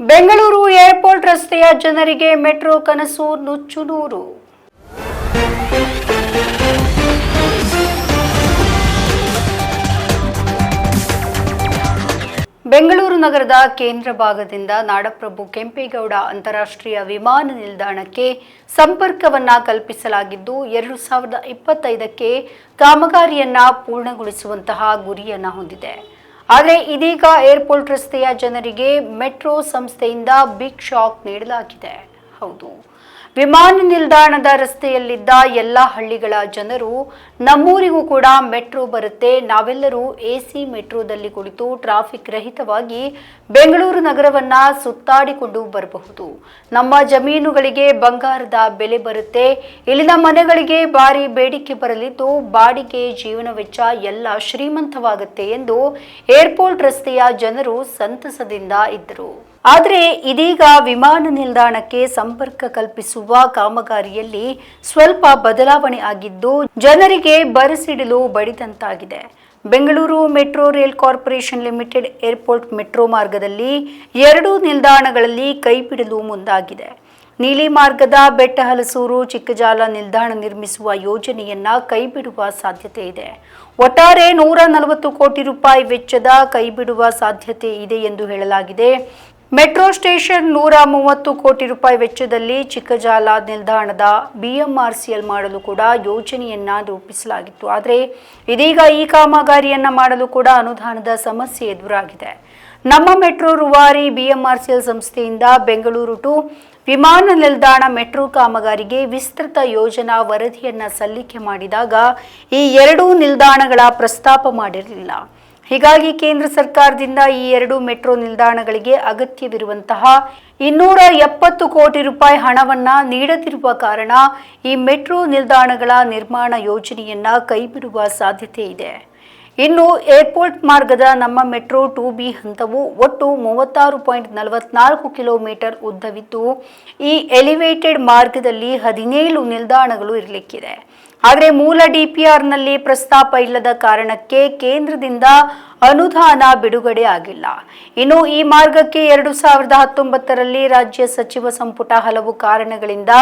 Bengaluru airport ರಸ್ತೆಯ ಜನರಿಗೆ metro ಕನಸು ನುಚ್ಚುನೂರು. ಬೆಂಗಳೂರು ನಗರದ ಕೇಂದ್ರ ಭಾಗದಿಂದ ನಾಡಪ್ರಭು ಕೆಂಪೇಗೌಡ ಅಂತಾರಾಷ್ಟ್ರೀಯ ವಿಮಾನ ನಿಲ್ದಾಣಕ್ಕೆ ಸಂಪರ್ಕವನ್ನ ಕಲ್ಪಿಸಲಾಗಿದ್ದು, ಎರಡು ಸಾವಿರದ ಇಪ್ಪತ್ತೈದಕ್ಕೆ ಕಾಮಗಾರಿಯನ್ನ ಪೂರ್ಣಗೊಳಿಸುವಂತಹ ಗುರಿಯನ್ನ ಹೊಂದಿದೆ. ಆದರೆ ಇದೀಗ ಏರ್ಪೋರ್ಟ್ ರಸ್ತೆಯ ಜನರಿಗೆ ಮೆಟ್ರೋ ಸಂಸ್ಥೆಯಿಂದ ಬಿಗ್ ಶಾಕ್ ನೀಡಲಾಗಿದೆ. ಹೌದು. ವಿಮಾನ ನಿಲ್ದಾಣದ ರಸ್ತೆಯಲ್ಲಿದ್ದ ಎಲ್ಲ ಹಳ್ಳಿಗಳ ಜನರು, ನಮ್ಮೂರಿಗೂ ಕೂಡ ಮೆಟ್ರೋ ಬರುತ್ತೆ. ನಾವೆಲ್ಲರೂ ಎಸಿ ಮೆಟ್ರೋದಲ್ಲಿ ಕುಳಿತು ಟ್ರಾಫಿಕ್ ರಹಿತವಾಗಿ ಬೆಂಗಳೂರು ನಗರವನ್ನ ಸುತ್ತಾಡಿಕೊಂಡು ಬರಬಹುದು. ನಮ್ಮ ಜಮೀನುಗಳಿಗೆ ಬಂಗಾರದ ಬೆಲೆ ಬರುತ್ತೆ. ಇಲ್ಲಿನ ಮನೆಗಳಿಗೆ ಭಾರಿ ಬೇಡಿಕೆ ಬರಲಿದ್ದು, ಬಾಡಿಗೆ ಜೀವನ ವೆಚ್ಚ ಎಲ್ಲ ಶ್ರೀಮಂತವಾಗುತ್ತೆ ಎಂದು ಏರ್ಪೋರ್ಟ್ ರಸ್ತೆಯ ಜನರು ಸಂತಸದಿಂದ ಇದ್ದರು. ಆದರೆ ಇದೀಗ ವಿಮಾನ ನಿಲ್ದಾಣಕ್ಕೆ ಸಂಪರ್ಕ ಕಲ್ಪಿಸುವ ಕಾಮಗಾರಿಯಲ್ಲಿ ಸ್ವಲ್ಪ ಬದಲಾವಣೆ ಆಗಿದ್ದು ಜನರಿಗೆ ಬರಸಿಡಲು ಬಡಿದಂತಾಗಿದೆ. Bengaluru metro rail corporation limited airport metro ಮಾರ್ಗದಲ್ಲಿ ಎರಡು ನಿಲ್ದಾಣಗಳಲ್ಲಿ ಕೈಬಿಡಲು ಮುಂದಾಗಿದೆ. ನೀಲಿ ಮಾರ್ಗದ ಬೆಟ್ಟಹಲಸೂರು ಚಿಕ್ಕಜಾಲ ನಿಲ್ದಾಣ ನಿರ್ಮಿಸುವ ಯೋಜನೆಯನ್ನ ಕೈಬಿಡುವ ಸಾಧ್ಯತೆ ಇದೆ. ಒಟ್ಟಾರೆ ನೂರ ನಲವತ್ತು ಕೋಟಿ ರೂಪಾಯಿ ವೆಚ್ಚದ ಕೈಬಿಡುವ ಸಾಧ್ಯತೆ ಇದೆ ಎಂದು ಹೇಳಲಾಗಿದೆ. ಮೆಟ್ರೋ ಸ್ಟೇಷನ್ ನೂರ ಮೂವತ್ತು ಕೋಟಿ ರೂಪಾಯಿ ವೆಚ್ಚದಲ್ಲಿ ಚಿಕ್ಕಜಾಲ ನಿಲ್ದಾಣದ ಬಿಎಂಆರ್ಸಿಎಲ್ ಮಾಡಲು ಕೂಡ ಯೋಜನೆಯನ್ನ ರೂಪಿಸಲಾಗಿತ್ತು. ಆದರೆ ಇದೀಗ ಈ ಕಾಮಗಾರಿಯನ್ನ ಮಾಡಲು ಕೂಡ ಅನುದಾನದ ಸಮಸ್ಯೆ ಎದುರಾಗಿದೆ. ನಮ್ಮ ಮೆಟ್ರೋ ರುವಾರಿ ಬಿಎಂಆರ್ಸಿಎಲ್ ಸಂಸ್ಥೆಯಿಂದ ಬೆಂಗಳೂರು ಟು ವಿಮಾನ ನಿಲ್ದಾಣ ಮೆಟ್ರೋ ಕಾಮಗಾರಿಗೆ ವಿಸ್ತೃತ ಯೋಜನಾ ವರದಿಯನ್ನ ಸಲ್ಲಿಕೆ ಮಾಡಿದಾಗ ಈ ಎರಡೂ ನಿಲ್ದಾಣಗಳ ಪ್ರಸ್ತಾಪ ಮಾಡಿರಲಿಲ್ಲ. ಹೀಗಾಗಿ ಕೇಂದ್ರ ಸರ್ಕಾರದಿಂದ ಈ ಎರಡು ಮೆಟ್ರೋ ನಿಲ್ದಾಣಗಳಿಗೆ ಅಗತ್ಯವಿರುವಂತಹ ಇನ್ನೂರ ಎಪ್ಪತ್ತು ಕೋಟಿ ರೂಪಾಯಿ ಹಣವನ್ನ ನೀಡದಿರುವ ಕಾರಣ ಈ ಮೆಟ್ರೋ ನಿಲ್ದಾಣಗಳ ನಿರ್ಮಾಣ ಯೋಜನೆಯನ್ನ ಕೈಬಿಡುವ ಸಾಧ್ಯತೆ ಇದೆ. ಇನ್ನು ಏರ್ಪೋರ್ಟ್ ಮಾರ್ಗದ ನಮ್ಮ ಮೆಟ್ರೋ ಟು ಬಿ ಹಂತವು ಒಟ್ಟು ಮೂವತ್ತಾರು ಪಾಯಿಂಟ್ ನಲವತ್ನಾಲ್ಕು ಕಿಲೋಮೀಟರ್ ಉದ್ದವಿದ್ದು, ಈ ಎಲಿವೇಟೆಡ್ ಮಾರ್ಗದಲ್ಲಿ ಹದಿನೇಳು ನಿಲ್ದಾಣಗಳು ಇರಲಿಕ್ಕಿದೆ. ಆದರೆ ಮೂಲ ಡಿಪಿಆರ್ನಲ್ಲಿ ಪ್ರಸ್ತಾಪ ಇಲ್ಲದ ಕಾರಣಕ್ಕೆ ಕೇಂದ್ರದಿಂದ ಅನುದಾನ ಬಿಡುಗಡೆ ಆಗಿಲ್ಲ. ಇನ್ನು ಈ ಮಾರ್ಗಕ್ಕೆ ಎರಡು ಸಾವಿರದ ಹತ್ತೊಂಬತ್ತರಲ್ಲಿ ರಾಜ್ಯ ಸಚಿವ ಸಂಪುಟ ಹಲವು ಕಾರಣಗಳಿಂದ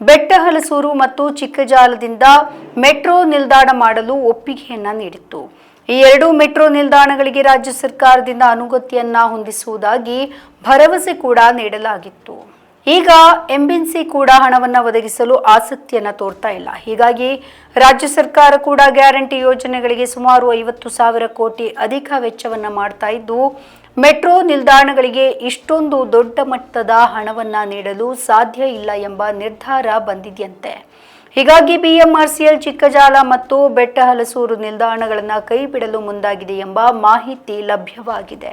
ಬೆಟ್ಟಹಲಸೂರು ಮತ್ತು ಚಿಕ್ಕಜಾಲದಿಂದ ಮೆಟ್ರೋ ನಿಲ್ದಾಣ ಮಾಡಲು ಒಪ್ಪಿಗೆಯನ್ನ ನೀಡಿತ್ತು. ಈ ಎರಡು ಮೆಟ್ರೋ ನಿಲ್ದಾಣಗಳಿಗೆ ರಾಜ್ಯ ಸರ್ಕಾರದಿಂದ ಅನುಗತಿಯನ್ನ ಹೊಂದಿಸುವುದಾಗಿ ಭರವಸೆ ಕೂಡ ನೀಡಲಾಗಿತ್ತು. ಈಗ ಎಂಬಿನ್ಸಿ ಕೂಡ ಹಣವನ್ನು ಒದಗಿಸಲು ಆಸಕ್ತಿಯನ್ನು ತೋರ್ತಾ ಇಲ್ಲ. ಹೀಗಾಗಿ ರಾಜ್ಯ ಸರ್ಕಾರ ಕೂಡ ಗ್ಯಾರಂಟಿ ಯೋಜನೆಗಳಿಗೆ ಸುಮಾರು ಐವತ್ತು ಸಾವಿರ ಕೋಟಿ ಅಧಿಕ ವೆಚ್ಚವನ್ನು ಮಾಡ್ತಾ ಇದ್ದು, ಮೆಟ್ರೋ ನಿಲ್ದಾಣಗಳಿಗೆ ಇಷ್ಟೊಂದು ದೊಡ್ಡ ಮಟ್ಟದ ಹಣವನ್ನು ನೀಡಲು ಸಾಧ್ಯ ಇಲ್ಲ ಎಂಬ ನಿರ್ಧಾರ ಬಂದಿದೆಯಂತೆ. ಹೀಗಾಗಿ ಬಿಎಂಆರ್ಸಿಎಲ್, ಚಿಕ್ಕಜಾಲ ಮತ್ತು ಬೆಟ್ಟಹಲಸೂರು ನಿಲ್ದಾಣಗಳನ್ನು ಕೈಬಿಡಲು ಮುಂದಾಗಿದೆ ಎಂಬ ಮಾಹಿತಿ ಲಭ್ಯವಾಗಿದೆ.